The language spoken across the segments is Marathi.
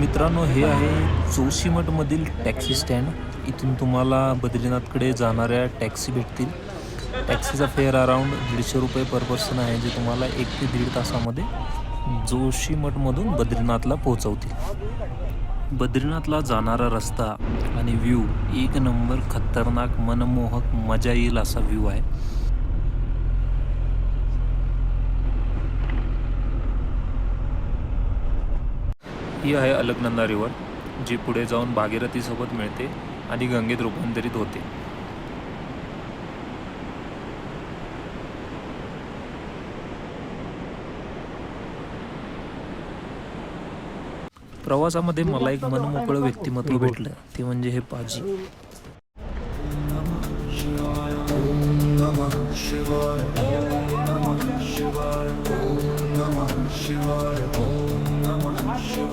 मित्रांनो हे आहे जोशीमठमधील टॅक्सी स्टँड. इथून तुम्हाला बद्रीनाथकडे जाणाऱ्या टॅक्सी भेटतील. टॅक्सीचा फेअर अराऊंड दीडशे रुपये पर पर्सन आहे जे तुम्हाला एक ते दीड तासामध्ये जोशीमठमधून बद्रीनाथला पोहोचवतील. बद्रीनाथला जाणारा रस्ता आणि व्ह्यू एक नंबर खतरनाक मनमोहक मजा येईल असा व्ह्यू आहे. ही आहे अलकनंदा रिव्हर जी पुढे जाऊन भागीरथीसोबत मिळते आणि गंगेत रूपांतरित होते. प्रवासामध्ये मला एक मनमोकळं व्यक्तिमत्व भेटलं ते म्हणजे हे पाजी.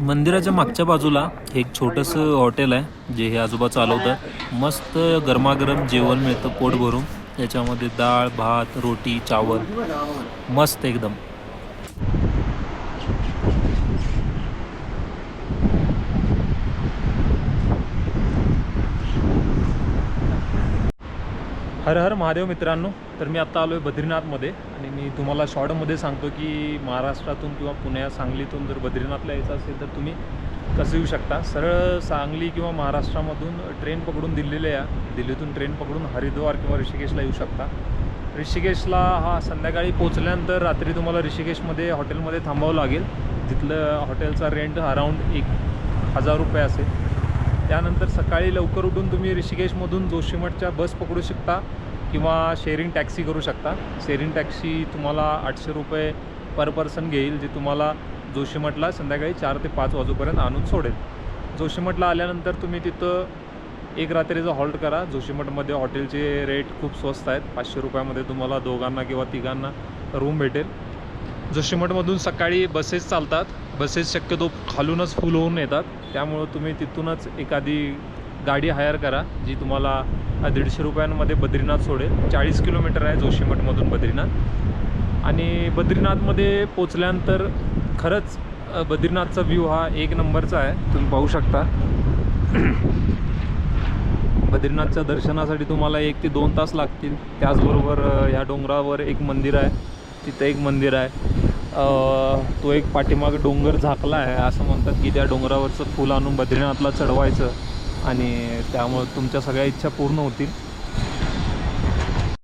मंदिराच्या मागच्या बाजूला एक छोटंसं हॉटेल आहे जे हे आजोबा चालवतं मस्त गरमागरम जेवण मिळतं पोट भरून याच्यामध्ये डाळ भात रोटी चावल. मस्त एकदम. हर हर महादेव मित्रांनो तर मी आत्ता आलो आहे बद्रीनाथमध्ये आणि मी तुम्हाला शॉर्टमध्ये सांगतो की महाराष्ट्रातून किंवा पुण्या सांगलीतून जर बद्रीनाथला यायचं असेल तर तुम्ही कसं येऊ शकता? सरळ सांगली किंवा महाराष्ट्रामधून ट्रेन पकडून दिल्लीला या. दिल्लीतून ट्रेन पकडून हरिद्वार किंवा ऋषिकेशला येऊ शकता. ऋषिकेशला हा संध्याकाळी पोचल्यानंतर रात्री तुम्हाला ऋषिकेशमध्ये हॉटेलमध्ये थांबावं लागेल. तिथलं हॉटेलचा रेंट अराऊंड एक हजार रुपये असेल. त्यानंतर सकाळी लवकर उठून तुम्ही ऋषिकेशमधून जोशीमठच्या बस पकडू शकता किंवा शेअरिंग टॅक्सी करू शकता. शेअरिंग टॅक्सी तुम्हाला आठशे रुपये पर पर्सन घेईल जे तुम्हाला जोशीमठला संध्याकाळी चार ते पाच वाजूपर्यंत आणून सोडेल. जोशीमठला आल्यानंतर तुम्ही तिथं एक रात्रीचा हॉल्ट करा. जोशीमठमध्ये हॉटेलचे रेट खूप स्वस्त आहेत. पाचशे रुपयामध्ये तुम्हाला दोघांना किंवा तिघांना रूम भेटेल. जोशीमठमधून सकाळी बसेस चालतात. बसेस शक्यतो खालूनच फुल होऊन येतात. त्यामुळं तुम्ही तिथूनच एखादी गाडी हायर करा जी तुम्हाला दीडशे रुपयांमध्ये बद्रीनाथ सोडेल. चाळीस किलोमीटर आहे जोशीमठमधून बद्रीनाथ. आणि बद्रीनाथमध्ये पोचल्यानंतर खरंच बद्रीनाथचा व्ह्यू हा एक नंबरचा आहे. तुम्ही पाहू शकता. बद्रीनाथच्या दर्शनासाठी तुम्हाला एक ते दोन तास लागतील. त्याचबरोबर ह्या डोंगरावर एक मंदिर आहे. तिथं एक मंदिर आहे. तो एक पाठीमाग डोंगर झाकला आहे. असं म्हणतात की त्या डोंगरावरचं फूल आणून बद्रीनाथला चढवायचं आणि त्यामुळं तुमच्या सगळ्या इच्छा पूर्ण होतील.